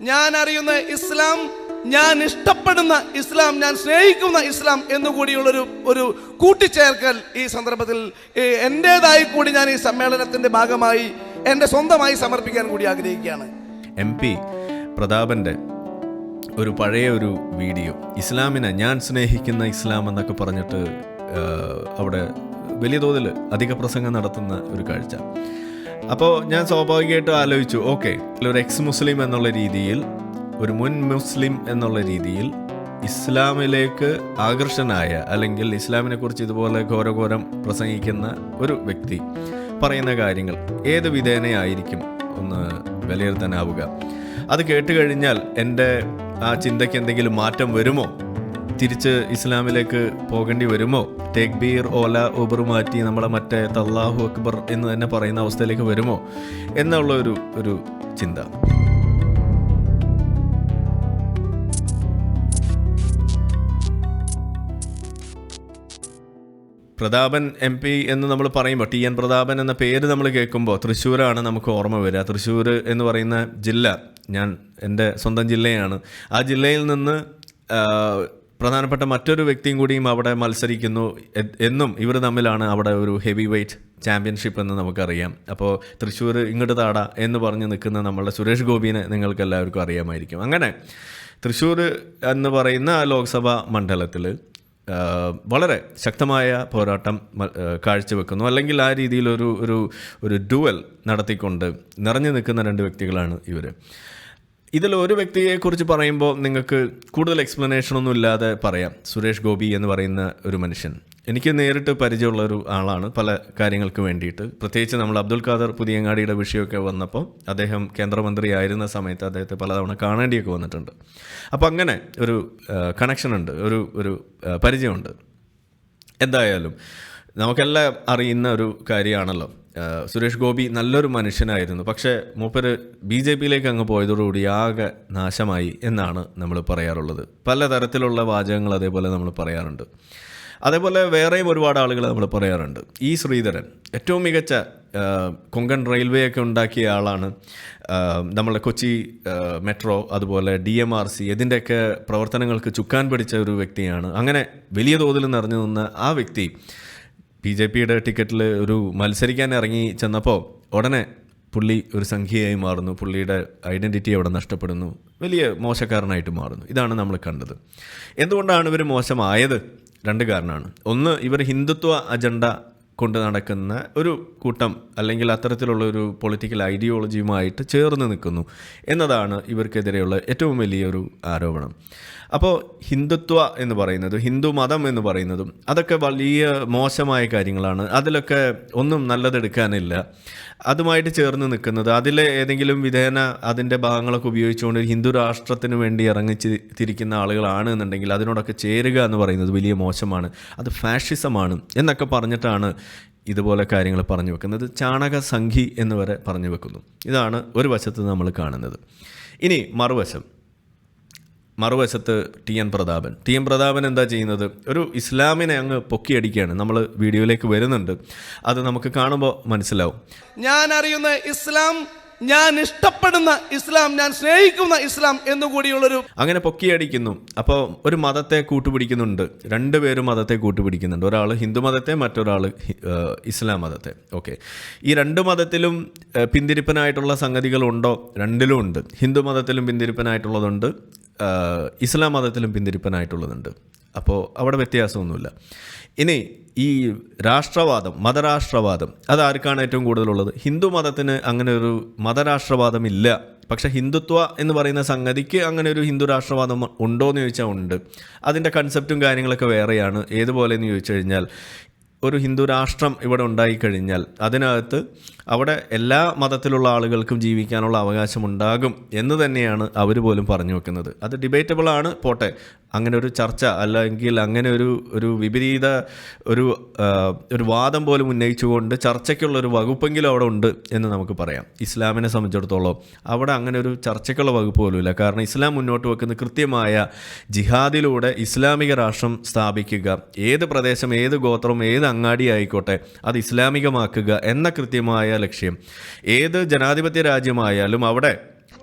ഞാൻ അറിയുന്ന ഇസ്ലാം ഞാൻ ഇഷ്ടപ്പെടുന്ന ഇസ്ലാം ഞാൻ സ്നേഹിക്കുന്ന ഇസ്ലാം എന്നുകൂടിയുള്ളൊരു ഒരു കൂട്ടിച്ചേർക്കൽ ഈ സന്ദർഭത്തിൽ എന്റേതായി കൂടി ഞാൻ ഈ സമ്മേളനത്തിന്റെ ഭാഗമായി എന്റെ സ്വന്തമായി സമർപ്പിക്കാൻ കൂടി ആഗ്രഹിക്കുകയാണ്. എം പി പ്രതാപന്റെ ഒരു പഴയ ഒരു വീഡിയോ ഇസ്ലാമിനെ ഞാൻ സ്നേഹിക്കുന്ന ഇസ്ലാം എന്നൊക്കെ പറഞ്ഞിട്ട് അവിടെ വലിയ തോതിൽ അധിക പ്രസംഗം നടത്തുന്ന ഒരു കാഴ്ച. അപ്പോൾ ഞാൻ സ്വാഭാവികമായിട്ടും ആലോചിച്ചു ഓക്കെ ഒരു എക്സ് മുസ്ലിം എന്നുള്ള രീതിയിൽ ഒരു മുൻ മുസ്ലിം എന്നുള്ള രീതിയിൽ ഇസ്ലാമിലേക്ക് ആകർഷനായ അല്ലെങ്കിൽ ഇസ്ലാമിനെ കുറിച്ച് ഇതുപോലെ ഘോരഘോരം പ്രസംഗിക്കുന്ന ഒരു വ്യക്തി പറയുന്ന കാര്യങ്ങൾ ഏത് വിധേനയായിരിക്കും ഒന്ന് വിലയിരുത്താനാവുക. അത് കേട്ട് കഴിഞ്ഞാൽ എന്റെ ആ ചിന്തയ്ക്ക് എന്തെങ്കിലും മാറ്റം വരുമോ? തിരിച്ച് ഇസ്ലാമിലേക്ക് പോകേണ്ടി വരുമോ? ടേക്ക് ബീർ ഓല ഊബർ മാറ്റി നമ്മളെ മറ്റേ തല്ലാഹു അക്ബർ എന്ന് തന്നെ പറയുന്ന അവസ്ഥയിലേക്ക് വരുമോ? എന്നുള്ള ഒരു ഒരു ചിന്ത. പ്രതാപൻ എം പി എന്ന് നമ്മൾ പറയുമ്പോൾ ടി എൻ പ്രതാപൻ എന്ന പേര് നമ്മൾ കേൾക്കുമ്പോൾ തൃശ്ശൂരാണ് നമുക്ക് ഓർമ്മ വരിക. തൃശ്ശൂർ എന്ന് പറയുന്ന ജില്ല ഞാൻ എന്റെ സ്വന്തം ജില്ലയാണ്. ആ ജില്ലയിൽ നിന്ന് പ്രധാനപ്പെട്ട മറ്റൊരു വ്യക്തിയും കൂടിയും അവിടെ മത്സരിക്കുന്നു എന്നും ഇവർ തമ്മിലാണ് അവിടെ ഒരു ഹെവി വെയ്റ്റ് ചാമ്പ്യൻഷിപ്പ് എന്ന് നമുക്കറിയാം. അപ്പോൾ തൃശ്ശൂർ ഇങ്ങോട്ട് താട എന്ന് പറഞ്ഞ് നിൽക്കുന്ന നമ്മളുടെ സുരേഷ് ഗോപിനെ നിങ്ങൾക്ക് എല്ലാവർക്കും അറിയാമായിരിക്കും. അങ്ങനെ തൃശ്ശൂർ എന്ന് പറയുന്ന ലോക്സഭാ മണ്ഡലത്തിൽ വളരെ ശക്തമായ പോരാട്ടം കാഴ്ചവെക്കുന്നു. അല്ലെങ്കിൽ ആ രീതിയിലൊരു ഒരു ഒരു ഡുവൽ നടത്തിക്കൊണ്ട് നിറഞ്ഞു നിൽക്കുന്ന രണ്ട് വ്യക്തികളാണ് ഇവർ ഇതിൽ ഒരു വ്യക്തിയെക്കുറിച്ച് പറയുമ്പോൾ നിങ്ങൾക്ക് കൂടുതൽ എക്സ്പ്ലനേഷൻ ഒന്നും ഇല്ലാതെ പറയാം. സുരേഷ് ഗോപി എന്ന് പറയുന്ന ഒരു മനുഷ്യൻ. എനിക്ക് നേരിട്ട് പരിചയമുള്ള ഒരു ആളാണ്. പല കാര്യങ്ങൾക്ക് വേണ്ടിയിട്ട്. പ്രത്യേകിച്ച് നമ്മൾ അബ്ദുൽ ഖാദർ പുതിയങ്ങാടിയുടെ വിഷയമൊക്കെ വന്നപ്പോൾ അദ്ദേഹം കേന്ദ്രമന്ത്രി ആയിരുന്ന സമയത്ത് അദ്ദേഹത്തെ പലതവണ കാണേണ്ടിയൊക്കെ വന്നിട്ടുണ്ട്. അപ്പോൾ അങ്ങനെ ഒരു കണക്ഷനുണ്ട് ഒരു ഒരു പരിചയമുണ്ട്. എന്തായാലും നമുക്കെല്ലാം അറിയുന്ന ഒരു കാര്യമാണല്ലോ. സുരേഷ് ഗോപി നല്ലൊരു മനുഷ്യനായിരുന്നു. പക്ഷേ മൂപ്പര് ബി ജെ പിയിലേക്ക് അങ്ങ് പോയതോടുകൂടി ആകെ നാശമായി എന്നാണ് നമ്മൾ പറയാറുള്ളത്. പല തരത്തിലുള്ള വാചകങ്ങൾ അതേപോലെ നമ്മൾ പറയാറുണ്ട്. അതേപോലെ വേറെയും ഒരുപാട് ആളുകൾ നമ്മൾ പറയാറുണ്ട്. ഈ ശ്രീധരൻ ഏറ്റവും മികച്ച കൊങ്കൺ റെയിൽവേ ഒക്കെ ഉണ്ടാക്കിയ ആളാണ്. നമ്മളെ കൊച്ചി മെട്രോ അതുപോലെ ഡി എം ആർ സി ഇതിന്റെയൊക്കെ പ്രവർത്തനങ്ങൾക്ക് ചുക്കാൻ പിടിച്ച ഒരു വ്യക്തിയാണ്. അങ്ങനെ വലിയ തോതിൽ നിറഞ്ഞു നിന്ന ആ വ്യക്തി ബി ജെ പിയുടെ ടിക്കറ്റിൽ ഒരു മത്സരിക്കാൻ ഇറങ്ങി ചെന്നപ്പോൾ ഉടനെ പുള്ളി ഒരു സംഖ്യയായി മാറുന്നു. പുള്ളിയുടെ ഐഡന്റിറ്റി അവിടെ നഷ്ടപ്പെടുന്നു. വലിയ മോശക്കാരനായിട്ട് മാറുന്നു. ഇതാണ് നമ്മൾ കണ്ടത്. എന്തുകൊണ്ടാണ് ഇവർ മോശമായത്? രണ്ട് കാരണമാണ്. ഒന്ന് ഇവർ ഹിന്ദുത്വ അജണ്ട കൊണ്ട് നടക്കുന്ന ഒരു കൂട്ടം അല്ലെങ്കിൽ അത്തരത്തിലുള്ള ഒരു പൊളിറ്റിക്കൽ ഐഡിയോളജിയുമായിട്ട് ചേർന്ന് നിൽക്കുന്നു എന്നതാണ് ഇവർക്കെതിരെയുള്ള ഏറ്റവും വലിയൊരു ആരോപണം. അപ്പോൾ ഹിന്ദുത്വ എന്ന് പറയുന്നത് ഹിന്ദു മതം എന്ന് പറയുന്നതും അതൊക്കെ വലിയ മോശമായ കാര്യങ്ങളാണ്. അതിലൊക്കെ ഒന്നും നല്ലതെടുക്കാനില്ല. അതുമായിട്ട് ചേർന്ന് നിൽക്കുന്നത് അതിലെ ഏതെങ്കിലും വിധേന അതിന്റെ ഭാഗങ്ങളൊക്കെ ഉപയോഗിച്ചുകൊണ്ട് ഹിന്ദു രാഷ്ട്രത്തിന് വേണ്ടി ഇറങ്ങിച്ച് തിരിക്കുന്ന ആളുകളാണ് എന്നുണ്ടെങ്കിൽ അതിനോടൊക്കെ ചേരുക എന്ന് പറയുന്നത് വലിയ മോശമാണ്. അത് ഫാഷിസമാണ് എന്നൊക്കെ പറഞ്ഞിട്ടാണ് ഇതുപോലെ കാര്യങ്ങൾ പറഞ്ഞു വെക്കുന്നത്. ചാണക സംഘി എന്ന് വരെ പറഞ്ഞു വെക്കുന്നു. ഇതാണ് ഒരു വശത്ത് നമ്മൾ കാണുന്നത്. ഇനി മറുവശം. മറുവശത്ത് T N Prathapan. T N Prathapan എന്താ ചെയ്യുന്നത്? ഒരു ഇസ്ലാമിനെ അങ്ങ് പൊക്കിയടിക്കുകയാണ്. നമ്മൾ വീഡിയോയിലേക്ക് വരുന്നുണ്ട്. അത് നമുക്ക് കാണുമ്പോൾ മനസ്സിലാവും. ഞാൻ അറിയുന്ന ഇസ്ലാം ഞാൻ ഇഷ്ടപ്പെടുന്ന ഇസ്ലാം ഞാൻ സ്നേഹിക്കുന്ന ഇസ്ലാം എന്നുകൂടിയുള്ളൊരു അങ്ങനെ പൊക്കിയടിക്കുന്നു. അപ്പോൾ ഒരു മതത്തെ കൂട്ടുപിടിക്കുന്നുണ്ട്. രണ്ടുപേരും മതത്തെ കൂട്ടുപിടിക്കുന്നുണ്ട്. ഒരാൾ ഹിന്ദു മതത്തെ മറ്റൊരാൾ ഇസ്ലാം മതത്തെ. ഓക്കെ. ഈ രണ്ട് മതത്തിലും പിന്തിരിപ്പനായിട്ടുള്ള സംഗതികളുണ്ടോ? രണ്ടിലും ഉണ്ട് ഹിന്ദു മതത്തിലും പിന്തിരിപ്പനായിട്ടുള്ളതുണ്ട്. ഇസ്ലാം മതത്തിലും പിന്തിരിപ്പനായിട്ടുള്ളതുണ്ട്. അപ്പോൾ അവിടെ വ്യത്യാസമൊന്നുമില്ല. ഇനി ഈ രാഷ്ട്രവാദം മതരാഷ്ട്രവാദം അത് ആർക്കാണ് ഏറ്റവും കൂടുതലുള്ളത്? ഹിന്ദു മതത്തിന് അങ്ങനെ ഒരു മതരാഷ്ട്രവാദം ഇല്ല. പക്ഷേ ഹിന്ദുത്വ എന്ന് പറയുന്ന സംഗതിക്ക് അങ്ങനെ ഒരു ഹിന്ദു രാഷ്ട്രവാദം ഉണ്ടോ എന്ന് ചോദിച്ചാൽ ഉണ്ട്. അതിന്റെ കൺസെപ്റ്റും കാര്യങ്ങളൊക്കെ വേറെയാണ്. ഏതുപോലെ എന്ന് ചോദിച്ചു കഴിഞ്ഞാൽ ഒരു ഹിന്ദു രാഷ്ട്രം ഇവിടെ ഉണ്ടായിക്കഴിഞ്ഞാൽ അതിനകത്ത് അവിടെ എല്ലാ മതത്തിലുള്ള ആളുകൾക്കും ജീവിക്കാനുള്ള അവകാശം ഉണ്ടാകും എന്ന് തന്നെയാണ് അവർ പോലും പറഞ്ഞു വെക്കുന്നത്. അത് ഡിബേറ്റബിൾ ആണ് പോട്ടെ. അങ്ങനെ ഒരു ചർച്ച അല്ലെങ്കിൽ അങ്ങനെ ഒരു ഒരു വിപരീത ഒരു ഒരു വാദം പോലും ഉന്നയിച്ചുകൊണ്ട് ചർച്ചയ്ക്കുള്ള ഒരു വകുപ്പെങ്കിലും അവിടെ ഉണ്ട് എന്ന് നമുക്ക് പറയാം. ഇസ്ലാമിനെ സംബന്ധിച്ചിടത്തോളം അവിടെ അങ്ങനെ ഒരു ചർച്ചയ്ക്കുള്ള വകുപ്പ് പോലുമില്ല കാരണം ഇസ്ലാം മുന്നോട്ട് വെക്കുന്ന കൃത്യമായ ജിഹാദിലൂടെ ഇസ്ലാമിക രാഷ്ട്രം സ്ഥാപിക്കുക ഏത് പ്രദേശം ഏത് ഗോത്രം ഏത് അങ്ങാടി ആയിക്കോട്ടെ അത് ഇസ്ലാമികമാക്കുക എന്ന കൃത്യമായ ലക്ഷ്യം? ഏത് ജനാധിപത്യ രാജ്യമായാലും അവിടെ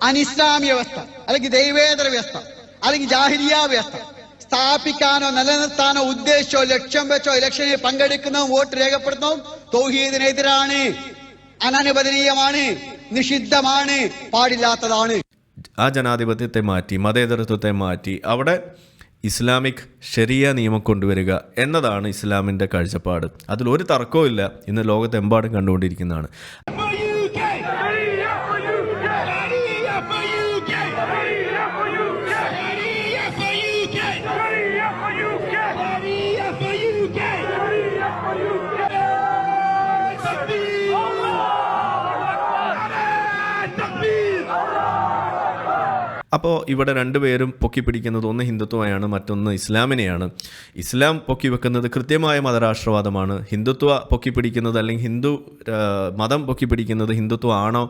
അനിസ്ലാമിക വ്യവസ്ഥ അല്ലെങ്കിൽ ദൈവേതര വ്യവസ്ഥ അല്ലെങ്കിൽ ജാഹിരിയ വ്യവസ്ഥ സ്ഥാപിക്കാനോ നിലനിർത്താനോ ഉദ്ദേശിച്ചോ ലക്ഷ്യം വെച്ചോ ഇലക്ഷനിൽ പങ്കെടുക്കുന്നതും വോട്ട് രേഖപ്പെടുത്തുന്നതും തൗഹീദിനെതിരാണ് അനനുവദനീയമാണ് നിഷിദ്ധമാണ് പാടില്ലാത്തതാണ്. ആ ജനാധിപത്യത്തെ മാറ്റി മതേതരത്വത്തെ മാറ്റി അവിടെ ഇസ്ലാമിക് ശരിയ നിയമം കൊണ്ടുവരിക എന്നതാണ് ഇസ്ലാമിന്റെ കാഴ്ചപ്പാട്. അതിലൊരു തർക്കവും ഇല്ല ഇന്ന് ലോകത്തെമ്പാടും കണ്ടുകൊണ്ടിരിക്കുന്നതാണ്. അപ്പോൾ ഇവിടെ രണ്ടുപേരും പൊക്കി പിടിക്കുന്നത് ഒന്ന് ഹിന്ദുത്വമായാണ് മറ്റൊന്ന് ഇസ്ലാമിനെയാണ്. ഇസ്ലാം പൊക്കി വെക്കുന്നത് കൃത്യമായ മതരാഷ്ട്രവാദമാണ്. ഹിന്ദുത്വ പൊക്കി പിടിക്കുന്നത് അല്ലെങ്കിൽ ഹിന്ദു മതം പൊക്കി പിടിക്കുന്നത് ഹിന്ദുത്വ ആണോ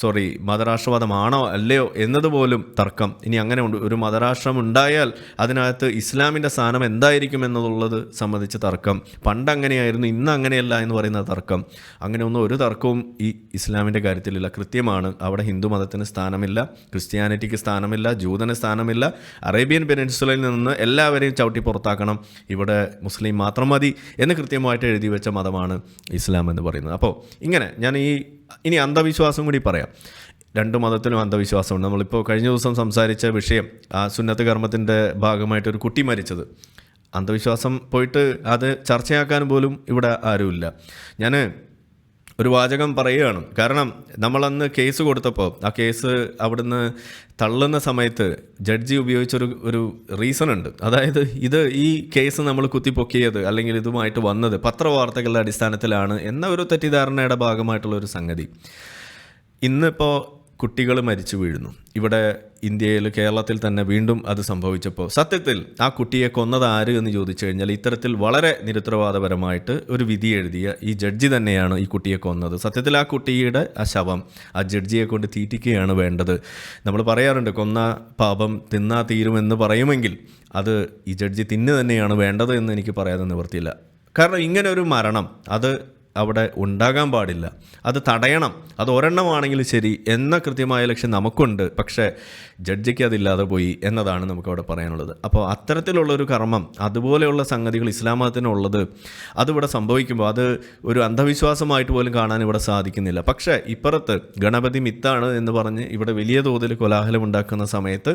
സോറി മതരാഷ്ട്രവാദമാണോ അല്ലയോ എന്നതുപോലും തർക്കം. ഇനി അങ്ങനെ ഉണ്ട്. ഒരു മതരാഷ്ട്രം ഉണ്ടായാൽ അതിനകത്ത് ഇസ്ലാമിന്റെ സ്ഥാനം എന്തായിരിക്കും എന്നുള്ളത് സംബന്ധിച്ച് തർക്കം. പണ്ട് അങ്ങനെയായിരുന്നു ഇന്ന് അങ്ങനെയല്ല എന്ന് പറയുന്ന തർക്കം. അങ്ങനെ ഒന്നും ഒരു തർക്കവും ഈ ഇസ്ലാമിന്റെ കാര്യത്തിലില്ല. കൃത്യമാണ് അവിടെ ഹിന്ദു മതത്തിന് സ്ഥാനമില്ല ക്രിസ്ത്യാനിറ്റിക്ക് സ്ഥാനമില്ല ജൂതന് സ്ഥാനമില്ല. അറേബ്യൻ പെനിൻസുലയിൽ നിന്ന് എല്ലാവരെയും ചവിട്ടി പുറത്താക്കണം. ഇവിടെ മുസ്ലിം മാത്രം മതി എന്ന് കൃത്യമായിട്ട് എഴുതി വെച്ച മതമാണ് ഇസ്ലാം എന്ന് പറയുന്നത്. അപ്പോൾ ഇങ്ങനെ ഞാൻ ഈ ഇനി അന്ധവിശ്വാസം കൂടി പറയാം. രണ്ട് മതത്തിലും അന്ധവിശ്വാസമുണ്ട്. നമ്മളിപ്പോൾ കഴിഞ്ഞ ദിവസം സംസാരിച്ച വിഷയം ആ സുന്നത്ത് കർമ്മത്തിന്റെ ഭാഗമായിട്ട് ഒരു കുട്ടി മരിച്ചത്. അന്ധവിശ്വാസം പോയിട്ട് അത് ചർച്ചയാക്കാൻ പോലും ഇവിടെ ആരുമില്ല. ഞാൻ ഒരു വാചകം പറയുകയാണ്. കാരണം നമ്മളന്ന് കേസ് കൊടുത്തപ്പോൾ ആ കേസ് അവിടുന്ന് തള്ളുന്ന സമയത്ത് ജഡ്ജി ഉപയോഗിച്ചൊരു ഒരു റീസൺ ഉണ്ട്. അതായത് ഇത് ഈ കേസ് നമ്മൾ കുത്തിപ്പൊക്കിയത് അല്ലെങ്കിൽ ഇതുമായിട്ട് വന്നത് പത്രവാർത്തകളുടെ അടിസ്ഥാനത്തിലാണ് എന്ന ഒരു തെറ്റിദ്ധാരണയുടെ ഭാഗമായിട്ടുള്ള ഒരു സംഗതി. ഇന്നിപ്പോൾ കുട്ടികൾ മരിച്ചു വീഴുന്നു. ഇവിടെ ഇന്ത്യയിൽ കേരളത്തിൽ തന്നെ വീണ്ടും അത് സംഭവിച്ചപ്പോൾ സത്യത്തിൽ ആ കുട്ടിയെ കൊന്നത് ആര് എന്ന് ചോദിച്ചു കഴിഞ്ഞാൽ ഇത്തരത്തിൽ വളരെ നിരുത്തരവാദപരമായിട്ട് ഒരു വിധി എഴുതിയ ഈ ജഡ്ജി തന്നെയാണ് ഈ കുട്ടിയെ കൊന്നത്. സത്യത്തിൽ ആ കുട്ടിയുടെ ആ ശവം ആ ജഡ്ജിയെ കൊണ്ട് തീറ്റിക്കുകയാണ് വേണ്ടത്. നമ്മൾ പറയാറുണ്ട് കൊന്ന പാപം തിന്നാ തീരുമെന്ന് പറയുമെങ്കിൽ അത് ഈ ജഡ്ജി തിന്നു തന്നെയാണ് വേണ്ടത് എന്ന് എനിക്ക് പറയാതെ നിവർത്തിയില്ല. കാരണം ഇങ്ങനെ ഒരു മരണം അത് അവിടെ ഉണ്ടാകാൻ പാടില്ല. അത് തടയണം. അത് ഒരെണ്ണമാണെങ്കിലും ശരി എന്ന കൃത്യമായ ലക്ഷ്യം നമുക്കുണ്ട്. പക്ഷേ ജഡ്ജിക്ക് അതില്ലാതെ പോയി എന്നതാണ് നമുക്കവിടെ പറയാനുള്ളത്. അപ്പോൾ അത്തരത്തിലുള്ളൊരു കർമ്മം അതുപോലെയുള്ള സംഗതികൾ ഇസ്ലാം മതത്തിനുള്ളത് അതിവിടെ സംഭവിക്കുമ്പോൾ അത് ഒരു അന്ധവിശ്വാസമായിട്ട് പോലും കാണാൻ ഇവിടെ സാധിക്കുന്നില്ല. പക്ഷേ ഇപ്പുറത്ത് ഗണപതി മിത്താണ് എന്ന് പറഞ്ഞ് ഇവിടെ വലിയ തോതിൽ കോലാഹലം ഉണ്ടാക്കുന്ന സമയത്ത്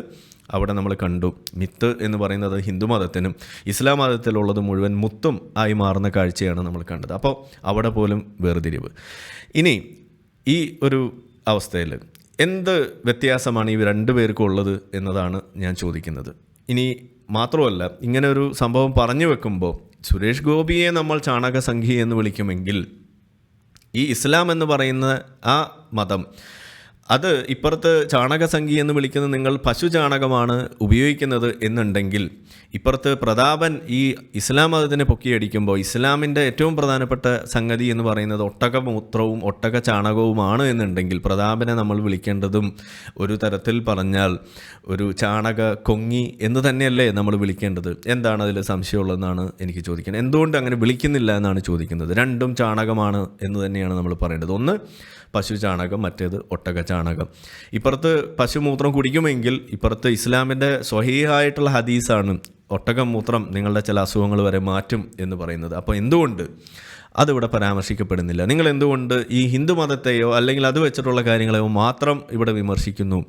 അവിടെ നമ്മൾ കണ്ടു. മിത്ത് എന്ന് പറയുന്നത് ഹിന്ദു മതത്തിനും ഇസ്ലാം മതത്തിലുള്ളത് മുഴുവൻ മുത്തും ആയി മാറുന്ന കാഴ്ചയാണ് നമ്മൾ കണ്ടത്. അപ്പോൾ അവിടെ പോലും വേർതിരിവ്. ഇനി ഈ ഒരു അവസ്ഥയിൽ എന്ത് വ്യത്യാസമാണ് ഈ രണ്ടു പേർക്കും ഉള്ളത് എന്നതാണ് ഞാൻ ചോദിക്കുന്നത്. ഇനി മാത്രമല്ല ഇങ്ങനെ ഒരു സംഭവം പറഞ്ഞു വെക്കുമ്പോൾ സുരേഷ് ഗോപിയെ നമ്മൾ ചാണകസംഖ്യ എന്ന് വിളിക്കുമെങ്കിൽ ഈ ഇസ്ലാം എന്ന് പറയുന്ന ആ മതം അത് ഇപ്പുറത്ത് ചാണകസംഖി എന്ന് വിളിക്കുന്ന നിങ്ങൾ പശു ചാണകമാണ് ഉപയോഗിക്കുന്നത് എന്നുണ്ടെങ്കിൽ ഇപ്പുറത്ത് പ്രതാപൻ ഈ ഇസ്ലാം മതത്തിനെ പൊക്കിയടിക്കുമ്പോൾ ഇസ്ലാമിന്റെ ഏറ്റവും പ്രധാനപ്പെട്ട സംഗതി എന്ന് പറയുന്നത് ഒട്ടക മൂത്രവും ഒട്ടക ചാണകവുമാണ് എന്നുണ്ടെങ്കിൽ പ്രതാപനെ നമ്മൾ വിളിക്കേണ്ടതും ഒരു തരത്തിൽ പറഞ്ഞാൽ ഒരു ചാണക കൊങ്ങി എന്ന് തന്നെയല്ലേ നമ്മൾ വിളിക്കേണ്ടത്. എന്താണ് അതിൽ സംശയമുള്ളതെന്നാണ് എനിക്ക് ചോദിക്കുന്നത്. എന്തുകൊണ്ട് അങ്ങനെ വിളിക്കുന്നില്ല എന്നാണ് ചോദിക്കുന്നത്. രണ്ടും ചാണകമാണ് എന്ന് തന്നെയാണ് നമ്മൾ പറയേണ്ടത്. ഒന്ന് പശു ചാണകം മറ്റേത് ഒട്ടക ചാണകം ഇപ്പുറത്ത് പശുമൂത്രം കുടിക്കുമെങ്കിൽ ഇപ്പുറത്ത് ഇസ്ലാമിന്റെ സ്വഹീഹായിട്ടുള്ള ഹദീസാണ് ഒട്ടകം മൂത്രം നിങ്ങളുടെ ചില അസുഖങ്ങൾ വരെ മാറ്റും എന്ന് പറയുന്നത്. അപ്പോൾ എന്തുകൊണ്ട് അതിവിടെ പരാമർശിക്കപ്പെടുന്നില്ല? നിങ്ങൾ എന്തുകൊണ്ട് ഈ ഹിന്ദു മതത്തെയോ അല്ലെങ്കിൽ അത് വെച്ചിട്ടുള്ള കാര്യങ്ങളെയോ മാത്രം ഇവിടെ വിമർശിക്കുന്നു?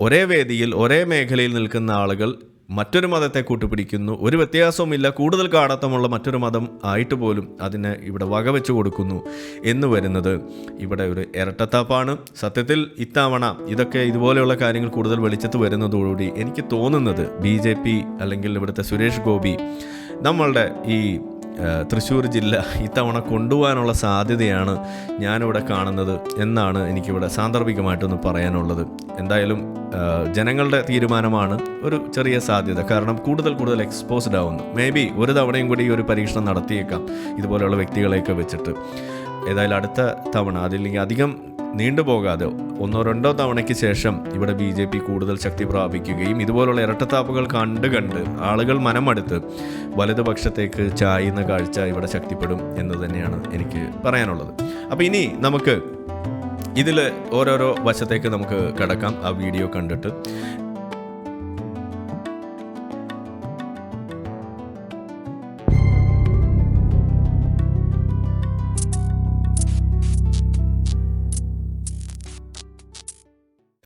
ഒരേ വേദിയിൽ ഒരേ മേഖലയിൽ നിൽക്കുന്ന ആളുകൾ മറ്റൊരു മതത്തെ കൂട്ടുപിടിക്കുന്നു. ഒരു വ്യത്യാസവുമില്ല. കൂടുതൽ കാടത്തമുള്ള മറ്റൊരു മതം ആയിട്ട് പോലും അതിനെ ഇവിടെ വകവെച്ച് കൊടുക്കുന്നു എന്ന് വരുന്നത് ഇവിടെ ഒരു ഇരട്ടത്താപ്പാണ്. സത്യത്തിൽ ഇത്തവണ ഇതൊക്കെ ഇതുപോലെയുള്ള കാര്യങ്ങൾ കൂടുതൽ വെളിച്ചത്ത് വരുന്നതോടുകൂടി എനിക്ക് തോന്നുന്നത് ബി അല്ലെങ്കിൽ ഇവിടുത്തെ സുരേഷ് ഗോപി നമ്മളുടെ ഈ തൃശ്ശൂർ ജില്ല ഇത്തവണ കൊണ്ടുപോകാനുള്ള സാധ്യതയാണ് ഞാനിവിടെ കാണുന്നത് എന്നാണ് എനിക്കിവിടെ സാന്ദർഭികമായിട്ടൊന്ന് പറയാനുള്ളത്. എന്തായാലും ജനങ്ങളുടെ തീരുമാനമാണ് ഒരു ചെറിയ സാധ്യത. കാരണം കൂടുതൽ കൂടുതൽ എക്സ്പോസ്ഡ് ആവുന്നു. മേ ബി ഒരു തവണയും കൂടി ഈ ഒരു പരീക്ഷണം നടത്തിയേക്കാം ഇതുപോലെയുള്ള വ്യക്തികളെയൊക്കെ വെച്ചിട്ട്. ഏതായാലും അടുത്ത തവണ അതില്ലെങ്കിൽ അധികം നീണ്ടുപോകാതെ ഒന്നോ രണ്ടോ തവണയ്ക്ക് ശേഷം ഇവിടെ ബി ജെ പി കൂടുതൽ ശക്തി പ്രാപിക്കുകയും ഇതുപോലുള്ള ഇരട്ടത്താപ്പുകൾ കണ്ട് കണ്ട് ആളുകൾ മനമടുത്ത് വലതുപക്ഷത്തേക്ക് ചായുന്ന കാഴ്ച ഇവിടെ ശക്തിപ്പെടും എന്ന് തന്നെയാണ് എനിക്ക് പറയാനുള്ളത്. അപ്പോൾ ഇനി നമുക്ക് ഇതിൽ ഓരോരോ വശത്തേക്ക് നമുക്ക് കിടക്കാം. ആ വീഡിയോ കണ്ടിട്ട്